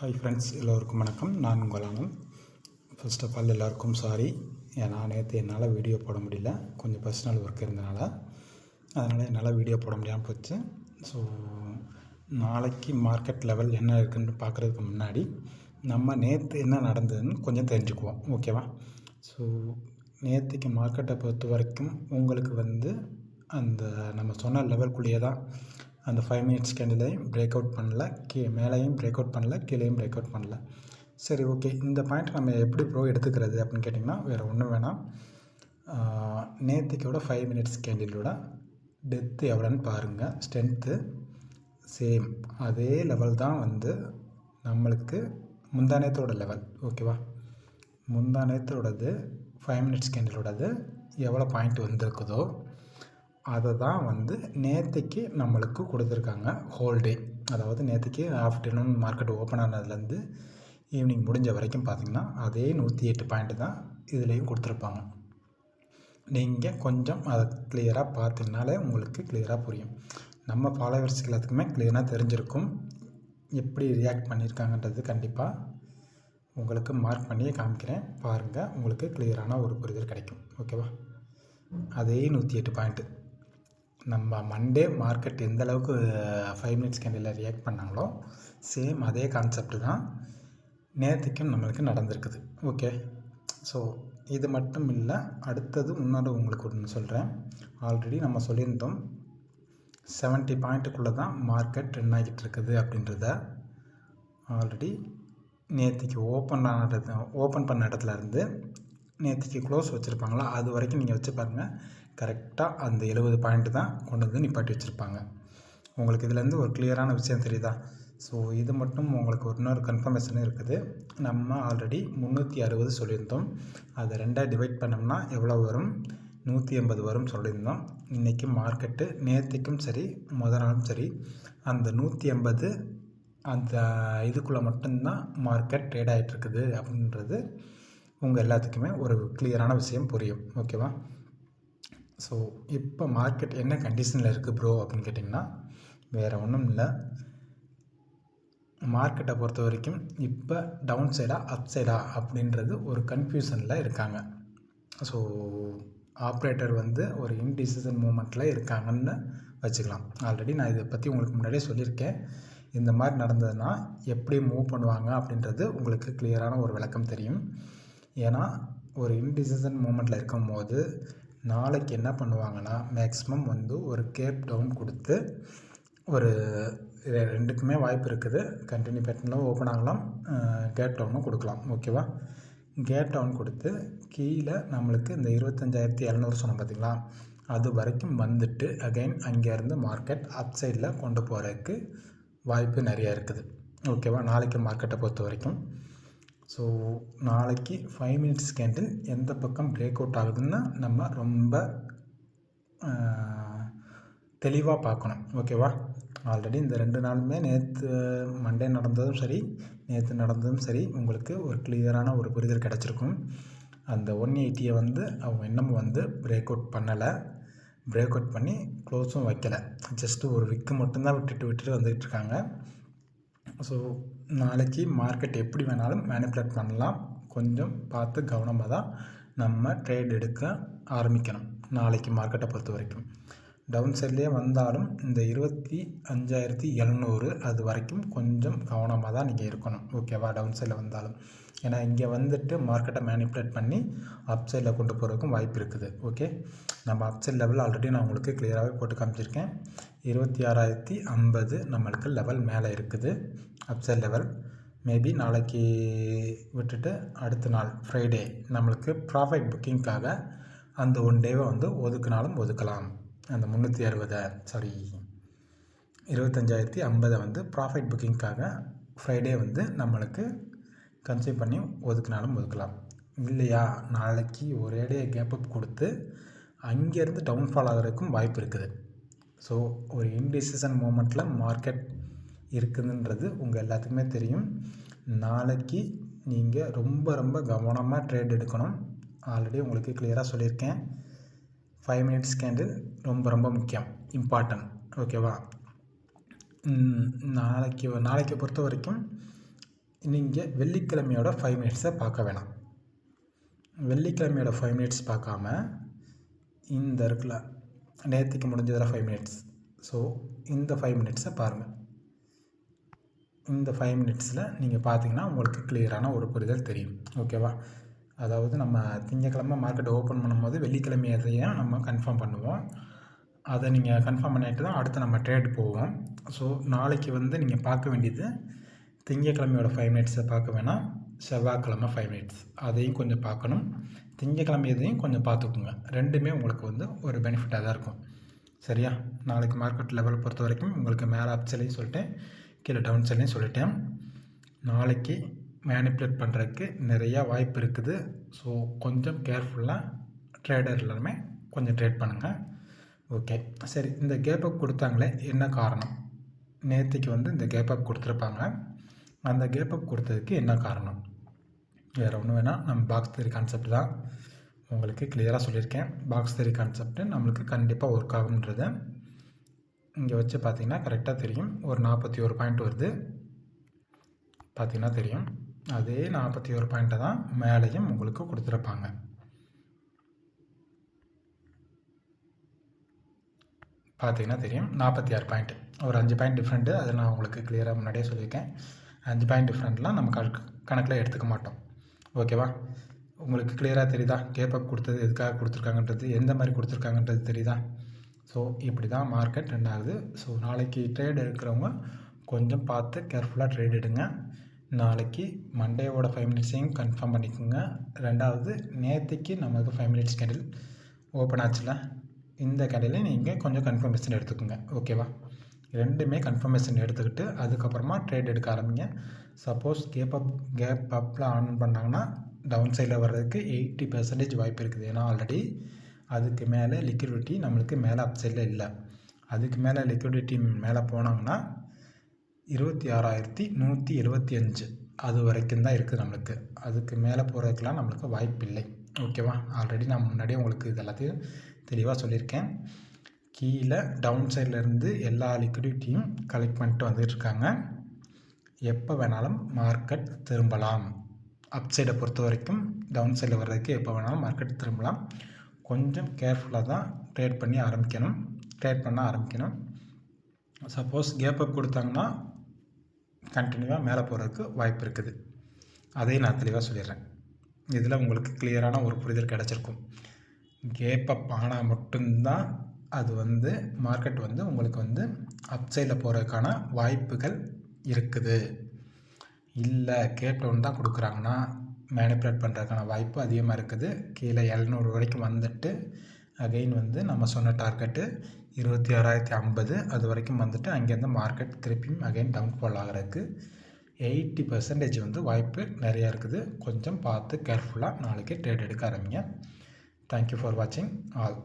Hi friends எல்லோருக்கும் வணக்கம். நான் உங்கள் ஆனந்த் ஃபர்ஸ்ட் ஆஃப் ஆல் எல்லாருக்கும் சாரி ஏன்னா நேற்று என்னால் வீடியோ போட முடியல. கொஞ்சம் பர்சனல் ஒர்க் இருந்தனால. அதனால் என்னால் வீடியோ போட முடியாமல் போச்சு. ஸோ நாளைக்கு மார்க்கெட் லெவல் என்ன இருக்குன்னு பார்க்குறதுக்கு முன்னாடி நம்ம நேற்று என்ன நடந்ததுன்னு கொஞ்சம் தெரிஞ்சுக்குவோம். ஓகேவா ஸோ நேற்றுக்கு மார்க்கெட்டை பொறுத்த வரைக்கும் உங்களுக்கு வந்து அந்த நம்ம சொன்ன லெவல்குள்ளேயே தான் அந்த ஃபைவ் மினிட்ஸ் கேண்டிலையும் பிரேக் அவுட் பண்ணல. கீ மேலேயும் பிரேக் அவுட் பண்ணல கீழேயும் பிரேக் அவுட் பண்ணல. சரி ஓகே இந்த பாயிண்ட் நம்ம எப்படி ப்ரோ எடுத்துக்கிறது அப்படின்னு கேட்டிங்கன்னா வேறு ஒன்றும் வேணாம். நேற்றுக்கோட ஃபைவ் மினிட்ஸ் கேண்டிலோட டெத்து எவ்வளோன்னு பாருங்கள் ஸ்ட்ரென்த்து சேம் அதே லெவல் தான் வந்து நம்மளுக்கு முந்தானத்தோட லெவல் ஓகேவா முந்தானத்தோடது ஃபைவ் மினிட்ஸ் கேண்டிலோடது எவ்வளோ பாயிண்ட் வந்திருக்குதோ அதை தான் வந்து நேற்றுக்கு நம்மளுக்கு கொடுத்துருக்காங்க ஹோல் டே அதாவது நேற்றுக்கு ஆஃப்டர்நூன் மார்க்கெட் ஓப்பன் ஆனதுலேருந்து ஈவினிங் முடிஞ்ச வரைக்கும் பார்த்திங்கன்னா அதே நூற்றி எட்டு பாயிண்ட்டு தான் இதுலேயும் கொடுத்துருப்பாங்க. நீங்கள் கொஞ்சம் அதை கிளியராக பார்த்தீங்கனாலே உங்களுக்கு கிளியராக புரியும். நம்ம ஃபாலோவர்ஸ் எல்லாத்துக்குமே கிளியராக தெரிஞ்சிருக்கும். எப்படி ரியாக்ட் பண்ணியிருக்காங்கன்றது கண்டிப்பாக உங்களுக்கு மார்க் பண்ணியே காமிக்கிறேன். பாருங்கள் உங்களுக்கு கிளியரான ஒரு புரிதல் கிடைக்கும். ஓகேவா அதே நூற்றி எட்டு பாயிண்ட்டு நம்ம மண்டே மார்க்கெட் எந்த அளவுக்கு ஃபைவ் மினிட்ஸ் கேண்டில் ரியாக்ட் பண்ணாங்களோ சேம் அதே கான்செப்ட் தான் நேற்றுக்கும் நம்மளுக்கு நடந்திருக்குது. ஓகே ஸோ இது மட்டும் இல்லை அடுத்தது முன்னாடி உங்களுக்கு ஒன்று சொல்கிறேன் ஆல்ரெடி நம்ம சொல்லியிருந்தோம் செவன்ட்டி பாயிண்ட்டுக்குள்ளே தான் மார்க்கெட் ரன் ஆகிட்டு இருக்குது அப்படின்றத. ஆல்ரெடி நேற்றுக்கு ஓப்பன் ஆனது ஓப்பன் பண்ண இடத்துல இருந்து நேற்றுக்கு க்ளோஸ் வச்சுருப்பாங்களா? அது வரைக்கும் நீங்கள் வச்சு பாருங்கள் கரெக்டாக அந்த எழுபது பாயிண்ட்டு தான் கொண்டு வந்து நிப்பாட்டி வச்சுருப்பாங்க. உங்களுக்கு இதுலேருந்து ஒரு கிளியரான விஷயம் தெரியுதா? ஸோ இது மட்டும் உங்களுக்கு ஒரு இன்னொரு கன்ஃபர்மேஷனும் இருக்குது. நம்ம ஆல்ரெடி முந்நூற்றி அறுபது சொல்லியிருந்தோம். அதை ரெண்டாக டிவைட் பண்ணோம்னா எவ்வளோ வரும்? நூற்றி எண்பது வரும் சொல்லியிருந்தோம். இன்றைக்கி மார்க்கெட்டு நேற்றுக்கும் சரி முத நாளும் சரி அந்த நூற்றி எண்பது அந்த இதுக்குள்ளே மட்டும்தான் மார்க்கெட் ட்ரேட் ஆகிட்டுருக்குது அப்படின்றது உங்கள் எல்லாத்துக்குமே ஒரு கிளியரான விஷயம் புரியும். ஓகேவா ஸோ இப்போ மார்க்கெட் என்ன கண்டிஷனில் இருக்குது ப்ரோ அப்படின்னு கேட்டிங்கன்னா வேறு ஒன்றும் இல்லை. மார்க்கெட்டை பொறுத்த வரைக்கும் இப்போ டவுன் சைடா அப் சைடா அப்படின்றது ஒரு கன்ஃபியூஷனில் இருக்காங்க. ஸோ ஆப்ரேட்டர் வந்து ஒரு இன்டிசிஷன் மூமெண்ட்டில் இருக்காங்கன்னு வச்சுக்கலாம். ஆல்ரெடி நான் இதை பற்றி உங்களுக்கு முன்னாடியே சொல்லியிருக்கேன். இந்த மாதிரி நடந்ததுன்னா எப்படி மூவ் பண்ணுவாங்க அப்படின்றது உங்களுக்கு கிளியரான ஒரு விளக்கம் தெரியும். ஏன்னா ஒரு இன்டிசிஷன் மூமெண்ட்டில் இருக்கும் போது நாளைக்கு என்ன பண்ணுவாங்கன்னா மேக்ஸிமம் வந்து ஒரு கேப் டவுன் கொடுத்து ஒரு ரெண்டுக்குமே வாய்ப்பு இருக்குது. கண்டினியூ பேட்டர்னில் ஓப்பன் ஆகலாம். கேப் டவுனும் கொடுக்கலாம். ஓகேவா கேப் டவுன் கொடுத்து கீழே நம்மளுக்கு இந்த இருபத்தஞ்சாயிரத்தி எழுநூறு சொன்னோம் பார்த்திங்களா அது வரைக்கும் வந்துட்டு அகைன் அங்கேருந்து மார்க்கெட் அப் சைடில் கொண்டு போகிறதுக்கு வாய்ப்பு நிறையா இருக்குது. ஓகேவா நாளைக்கு மார்க்கெட்டை பொறுத்த வரைக்கும். ஸோ நாளைக்கு ஃபைவ் மினிட்ஸ் கேண்டில் எந்த பக்கம் பிரேக் அவுட் ஆகுதுன்னு நம்ம ரொம்ப தெளிவாக பார்க்கணும். ஓகேவா ஆல்ரெடி இந்த ரெண்டு நாளுமே நேற்று மண்டே நடந்ததும் சரி நேற்று நடந்ததும் சரி உங்களுக்கு ஒரு கிளியரான ஒரு புரிதல் கிடச்சிருக்கும். அந்த ஒன் எயிட்டியை வந்து அவங்க இன்னமும் வந்து பிரேக் அவுட் பண்ணலை. பிரேக் அவுட் பண்ணி க்ளோஸும் வைக்கலை. ஜஸ்ட்டு ஒரு விக்கு மட்டும்தான் விட்டுட்டு விட்டுட்டு வந்துகிட்டு இருக்காங்க. ஸோ நாளைக்கு மார்க்கெட் எப்படி வேணாலும் மேனிப்புலேட் பண்ணலாம். கொஞ்சம் பார்த்து கவனமாக தான் நம்ம ட்ரேட் எடுக்க ஆரம்பிக்கணும். நாளைக்கு மார்க்கெட்டை பொறுத்த வரைக்கும் டவுன் சைட்லேயே வந்தாலும் இந்த இருபத்தி அஞ்சாயிரத்தி எழுநூறு அது வரைக்கும் கொஞ்சம் கவனமாக தான் நீங்கள் இருக்கணும். ஓகேவா டவுன் சைடில் வந்தாலும். ஏன்னா இங்கே வந்துட்டு மார்க்கெட்டை மேனிப்புலேட் பண்ணி அப் சைடில் கொண்டு போகிறதுக்கும் வாய்ப்பு இருக்குது. ஓகே நம்ம அப் சைட் லெவல் ஆல்ரெடி நான் உங்களுக்கு கிளியராகவே போட்டு காமிச்சிருக்கேன். இருபத்தி ஆறாயிரத்தி ஐம்பது நம்மளுக்கு லெவல் மேலே இருக்குது. அப் சைட் லெவல் மேபி நாளைக்கு விட்டுட்டு அடுத்த நாள் ஃப்ரைடே நம்மளுக்கு ப்ராஃபிட் புக்கிங்க்காக அந்த ஒன் டேவை வந்து ஒதுக்குனாலும் ஒதுக்கலாம். அந்த முந்நூற்றி அறுபதை சாரி இருபத்தஞ்சாயிரத்தி ஐம்பதை வந்து ப்ராஃபிட் புக்கிங்க்காக ஃப்ரைடே வந்து நம்மளுக்கு கன்சியூ பண்ணி ஒதுக்கினாலும் ஒதுக்கலாம். இல்லையா? நாளைக்கு ஒரேடியே கேப் அப் கொடுத்து அங்கேருந்து டவுன்ஃபால் ஆகிறதுக்கும் வாய்ப்பு இருக்குது. ஸோ ஒரு இன்டிசிஷன் மூமெண்ட்டில் மார்க்கெட் இருக்குதுன்றது உங்கள் எல்லாத்துக்குமே தெரியும். நாளைக்கு நீங்கள் ரொம்ப ரொம்ப கவனமாக ட்ரேட் எடுக்கணும். ஆல்ரெடி உங்களுக்கு கிளியராக சொல்லியிருக்கேன். ஃபைவ் மினிட்ஸ் கேண்டில் ரொம்ப ரொம்ப முக்கியம் இம்பார்ட்டன்ட் ஓகேவா நாளைக்கு நாளைக்கு பொறுத்த வரைக்கும் நீங்கள் வெள்ளிக்கிழமையோட ஃபைவ் மினிட்ஸை பார்க்க வேணாம். வெள்ளிக்கிழமையோட ஃபைவ் மினிட்ஸ் பார்க்காம இந்த இருக்குல்ல நேற்றுக்கு முடிஞ்சதில் ஃபைவ் மினிட்ஸ் ஸோ இந்த ஃபைவ் மினிட்ஸை பாருங்கள் இந்த ஃபைவ் மினிட்ஸில் நீங்கள் பார்த்தீங்கன்னா உங்களுக்கு கிளியரான ஒரு புரிதல் தெரியும் ஓகேவா அதாவது நம்ம திங்கக்கிழமை மார்க்கெட் ஓப்பன் பண்ணும்போது வெள்ளிக்கிழமை அதையும் நம்ம கன்ஃபார்ம் பண்ணுவோம். அதை நீங்கள் கன்ஃபார்ம் பண்ணிட்டு தான் அடுத்து நம்ம ட்ரேட் போவோம். ஸோ நாளைக்கு வந்து நீங்கள் பார்க்க வேண்டியது திங்கக்கிழமையோட ஃபைவ் மினிட்ஸை பார்க்க வேணாம். செவ்வாய்க்கிழமை ஃபைவ் மினிட்ஸ் அதையும் கொஞ்சம் பார்க்கணும். திங்கக்கிழமை இதையும் கொஞ்சம் பார்த்துக்குங்க. ரெண்டுமே உங்களுக்கு வந்து ஒரு பெனிஃபிட்டாக தான் இருக்கும். சரியா? நாளைக்கு மார்க்கெட் லெவல் பொறுத்த வரைக்கும் உங்களுக்கு மேலே அப்சலையும் சொல்லிட்டேன் கீழே டவுன் சைட்லையும் சொல்லிட்டேன். நாளைக்கு மேனிப்புலேட் பண்ணுறதுக்கு நிறையா வாய்ப்பு இருக்குது. ஸோ கொஞ்சம் கேர்ஃபுல்லாக ட்ரேடர் எல்லாருமே கொஞ்சம் ட்ரேட் பண்ணுங்கள் ஓகே சரி இந்த கேப் அப் கொடுத்தாங்களே என்ன காரணம்? நேற்றுக்கு வந்து இந்த கேப் அப் கொடுத்துருப்பாங்க. அந்த கேப் அப் கொடுத்ததுக்கு என்ன காரணம்? வேறு ஒன்றும் வேணால் நம்ம பாக்ஸ் தேரி கான்செப்ட் தான். உங்களுக்கு கிளியராக சொல்லியிருக்கேன். பாக்ஸ் தேரி கான்செப்ட்டு நம்மளுக்கு கண்டிப்பாக ஒர்க் ஆகுன்றதை இங்கே வச்சு பார்த்தீங்கன்னா கரெக்டாக தெரியும். ஒரு நாற்பத்தி ஒரு பாயிண்ட் வருது. பார்த்தீங்கன்னா தெரியும். அதே நாற்பத்தி ஒரு பாயிண்ட்டை தான் மேலேயும் உங்களுக்கு கொடுத்துருப்பாங்க. பார்த்தீங்கன்னா தெரியும். நாற்பத்தி ஆறு பாயிண்ட் ஒரு அஞ்சு பாயிண்ட் டிஃப்ரெண்ட்டு அதை நான் உங்களுக்கு கிளியராக முன்னாடியே சொல்லியிருக்கேன். அஞ்சு பாயிண்ட் டிஃப்ரெண்ட்லாம் நம்ம கணக்கில் எடுத்துக்க மாட்டோம். ஓகேவா உங்களுக்கு கிளியராக தெரியுதா? கேப்பப் கொடுத்தது எதுக்காக கொடுத்துருக்காங்கன்றது? எந்த மாதிரி கொடுத்துருக்காங்கன்றது தெரியுதா? ஸோ இப்படி தான் மார்க்கெட் ரெண்டாகுது ஸோ நாளைக்கு ட்ரேட் எடுக்கிறவங்க கொஞ்சம் பார்த்து கேர்ஃபுல்லாக ட்ரேட் எடுங்க. நாளைக்கு மண்டேவோட ஃபைவ் மினிட்ஸையும் கன்ஃபார்ம் பண்ணிக்கோங்க. ரெண்டாவது நேற்றுக்கு நமக்கு ஃபைவ் மினிட்ஸ் கேண்டில் ஓப்பன் ஆச்சுல? இந்த கடையில் நீங்கள் கொஞ்சம் கன்ஃபர்மேஷன் எடுத்துக்கோங்க. ஓகேவா ரெண்டுமே கன்ஃபர்மேஷன் எடுத்துக்கிட்டு அதுக்கப்புறமா ட்ரேட் எடுக்க ஆரம்பிங்க. சப்போஸ் கேப் அப் கேப் அப்பில் ஆன் பண்ணாங்கன்னா டவுன் சைடில் வர்றதுக்கு எயிட்டி பர்சன்டேஜ் வாய்ப்பு இருக்குது. ஏன்னா ஆல்ரெடி அதுக்கு மேலே லிக்விடிட்டி நம்மளுக்கு மேலே அப் சைடில் இல்லை. அதுக்கு மேலே லிக்விடிட்டி மேலே போனாங்கன்னா இருபத்தி ஆறாயிரத்தி நூற்றி எழுபத்தி அஞ்சு. அது வரைக்கும் தான் இருக்குது நம்மளுக்கு. அதுக்கு மேலே போகிறதுக்கெலாம் நம்மளுக்கு வாய்ப்பு இல்லை ஓகேவா? ஆல்ரெடி நான் முன்னாடியே உங்களுக்கு இது எல்லாத்தையும் தெளிவாக சொல்லியிருக்கேன். கீழே டவுன் சைட்லேருந்து எல்லா லிக்விடிட்டியும் கலெக்ட் பண்ணிட்டு வந்துட்டுருக்காங்க எப்போ வேணாலும் மார்க்கெட் திரும்பலாம். அப் சைடை பொறுத்த வரைக்கும் டவுன் சைடில் வர்றதுக்கு எப்போ வேணாலும் மார்க்கெட் திரும்பலாம். கொஞ்சம் கேர்ஃபுல்லாக தான் ட்ரேட் பண்ணி ஆரம்பிக்கணும். ட்ரேட் பண்ண ஆரம்பிக்கணும். சப்போஸ் கேப் அப் கொடுத்தாங்கன்னா கண்டினியூவாக மேலே போகிறதுக்கு வாய்ப்பு இருக்குது. அதையும் நான் தெளிவாக சொல்லிடுறேன். இதில் உங்களுக்கு கிளியரான ஒரு புரிதல் கிடச்சிருக்கும். கேப்பப் ஆனால் மட்டும்தான் அது வந்து மார்க்கெட் வந்து உங்களுக்கு வந்து அப்சைடில் போகிறதுக்கான வாய்ப்புகள் இருக்குது. இல்லை கேப் டவுன் தான் கொடுக்குறாங்கன்னா மேனிப்புலேட் பண்ணுறதுக்கான வாய்ப்பு அதிகமாக இருக்குது. கீழே எழுநூறு வரைக்கும் வந்துட்டு அகெயின் வந்து நம்ம சொன்ன டார்கெட்டு இருபத்தி ஆறாயிரத்தி ஐம்பது அது வரைக்கும் வந்துட்டு அங்கேருந்து மார்க்கெட் திருப்பியும் அகைன் டவுன் ஃபால் ஆகிறதுக்கு எயிட்டி பர்சன்டேஜ் வந்து வாய்ப்பு நிறையா இருக்குது. கொஞ்சம் பார்த்து கேர்ஃபுல்லாக நாளைக்கு ட்ரேட் எடுக்க ஆரம்பிங்க. தேங்க்யூ ஃபார் வாட்சிங் ஆல்